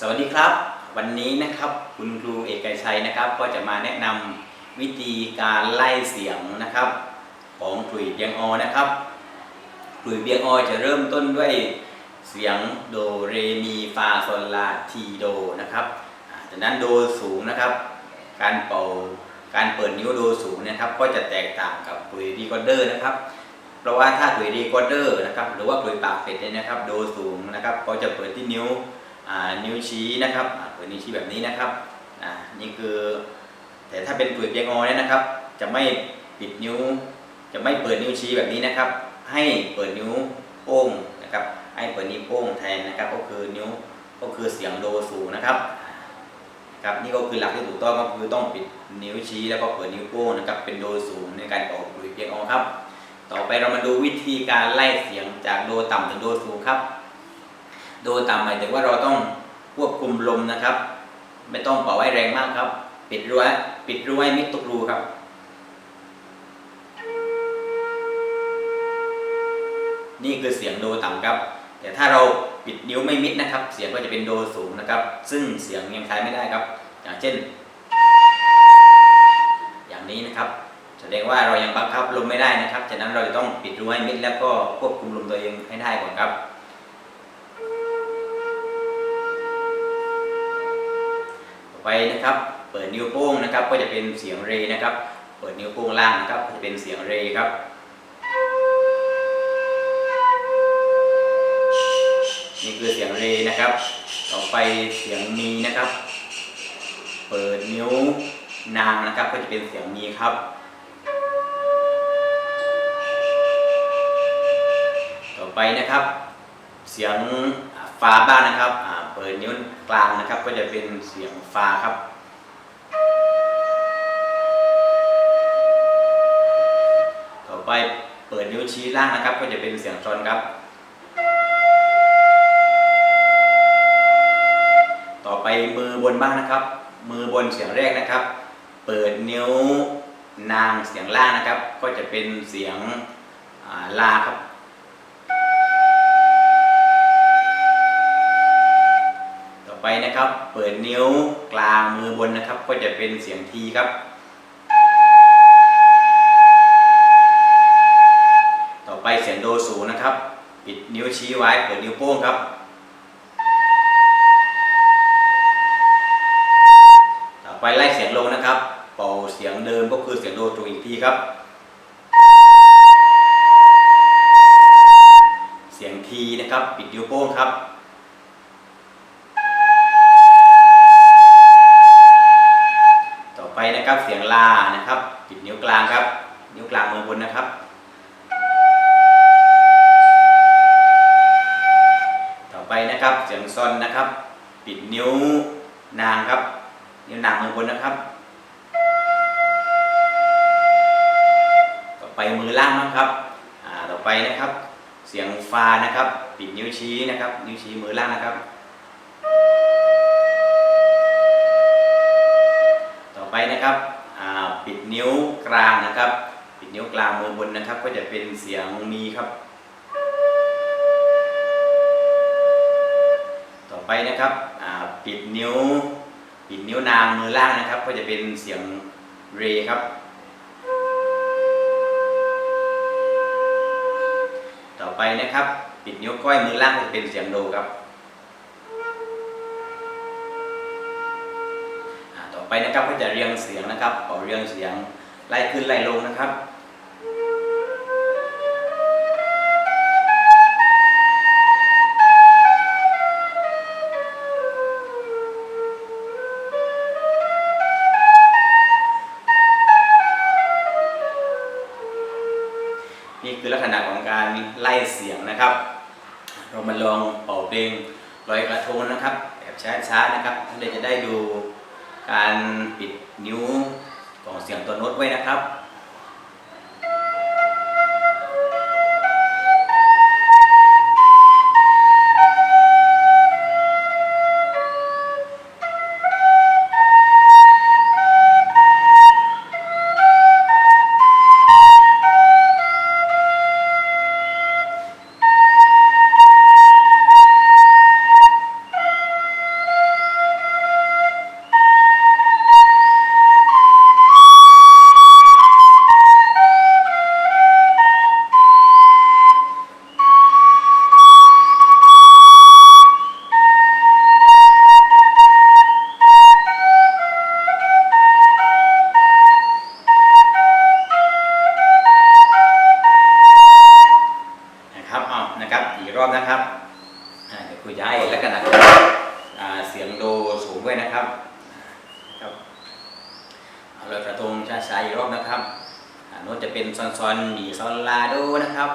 สวัสดีครับ วันนี้นะครับคุณครูเอกชัยนะครับ ก็จะมาแนะนำวิธีการไล่เสียงนะครับ ของขลุ่ยเบียงออนะครับขลุ่ยเบียงออจะเริ่มต้นด้วยเสียงโดเรมีฟาโซลาทีโดนะครับจากนั้นโดสูงนะครับ การเป่าการเปิดนิ้วโดสูงนะครับ ก็จะแตกต่างกับขลุ่ยรีคอร์เดอร์นะครับเพราะว่าถ้าขลุ่ยรีคอร์เดอร์นะครับหรือว่าขลุ่ยปากเป็ดเนี่ยนะครับ โดสูงนะครับก็จะเปิดที่นิ้ว นิ้วชี้นะครับเปิดนิ้วชี้แบบนี้นะครับนี่คือแต่ถ้าเป็นกลุ่ยเปียงอเนี่ยนะครับ จะไม่ปิดนิ้ว จะไม่เปิดนิ้วชี้แบบนี้นะครับ ให้เปิดนิ้วโป้งนะครับให้เปิดนิ้วโป้งแทนนะครับ ก็คือนิ้วก็คือเสียงโดสูงนะครับครับนี่ก็คือหลักที่ถูกต้องก็คือต้องปิดนิ้วชี้แล้วก็เปิดนิ้วโป้งนะครับเป็นโดสูงในการออกกลุ่ยเปียงอครับ ต่อไปเรามาดูวิธีการไล่เสียงจากโดต่ำถึงโดสูงครับ โดยต่ำหมายถึงว่าเราต้องควบคุมลมนะครับ ไม่ต้องเป่าให้แรงมากครับ ปิดรูให้ปิดรูให้มิดทุกรูครับนี่คือเสียงโดต่ำครับ แต่ถ้าเราปิดนิ้วไม่มิดนะครับ เสียงก็จะเป็นโดสูงนะครับ ซึ่งเสียงยังใช้ไม่ได้ครับ อย่างเช่น อย่างนี้นะครับ แสดงว่าเรายังบังคับลมไม่ได้นะครับ ฉะนั้นเราจะต้องปิดรูให้มิดแล้วก็ควบคุมลมตัวเองให้ได้ก่อนครับ ไปนะครับ เปิดนิ้วโป้งนะครับ ก็จะเป็นเสียงเรนะครับ เปิดนิ้วโป้งล่างนะครับก็จะเป็นเสียงเรครับนี่คือเสียงเรนะครับ ต่อไปเสียงมีนะครับ เปิดนิ้วนางนะครับ ก็จะเป็นเสียงมีครับต่อไปนะครับ เสียงฟ้าบ้างนะครับอ่า เปิดนิ้วกลางนะครับ ก็จะเป็นเสียงฟาครับ ต่อไปเปิดนิ้วชี้ล่างนะครับ ก็จะเป็นเสียงซอนครับ ต่อไปมือบนบ้างนะครับ มือบนเสียงแรกนะครับ เปิดนิ้วนางเสียงล่างนะครับ ก็จะเป็นเสียงลาครับ ไปนะครับ เปิดนิ้วกลางมือบนนะครับ ก็จะเป็นเสียงทีครับ ต่อไปเสียงโดสูงนะครับ ปิดนิ้วชี้ไว้เปิดนิ้วโป้งครับ ต่อไปไล่เสียงลงนะครับ เป่าเสียงเดิมก็คือเสียงโดตรงอีกทีครับ เสียงทีนะครับ ปิดนิ้วโป้งครับ นะครับเสียงลานะครับปิดนิ้วกลางครับ นิ้วกลางมือบนนะครับ ต่อไปนะครับเสียงซอนนะครับ ปิดนิ้วนางครับ นิ้วนางมือบนนะครับ ต่อไปมือล่างนะครับอ่าต่อไปนะครับ เสียงฟานะครับ ปิดนิ้วชี้นะครับ นิ้วชี้มือล่างนะครับ นะครับปิดนิ้วกลางนะครับ ปิดนิ้วกลางมือบนนะครับ ก็จะเป็นเสียงมีครับ ต่อไปนะครับปิดนิ้ว ปิดนิ้วนางมือล่างนะครับ ก็จะเป็นเสียงเรครับ ต่อไปนะครับ ปิดนิ้วก้อยมือล่างจะเป็นเสียงโดครับ นะครับก็จะเรียงเสียงนะครับเป่าเรียงเสียงไล่ขึ้นไล่ลงนะครับนี่คือลักษณะของการไล่เสียงนะครับ เรามาลองเป่าเพลงลอยกระทงนะครับแบบช้าๆนะครับเดี๋ยวจะได้ดู การปิดนิ้วของเสียงตัวโน้ตไว้นะครับ ใช่และก็นะครับเสียงโดสูงด้วยนะครับครับเราเลยกระทงช้าๆอีกรอบนะครับโน้ตจะเป็นซอนซอนๆมีซอนลาโดนะครับ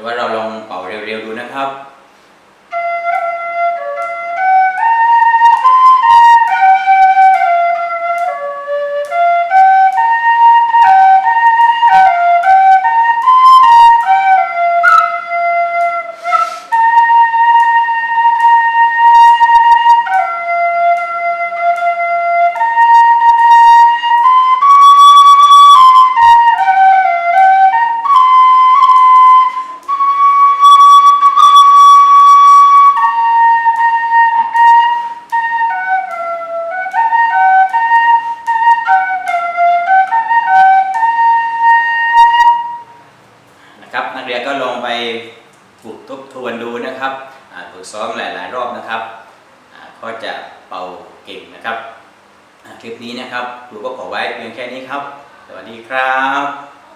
รือว่าเราลองเป่าเร็วๆดูนะครับ นะครับนักเรียนก็ลองไปฝึกทบทวนดูนะครับฝึกซ้อมหลาย ๆ รอบนะครับก็จะเป่าเก่งนะครับคลิปนี้นะครับครูก็ขอไว้เพียงแค่นี้ครับ สวัสดีครับ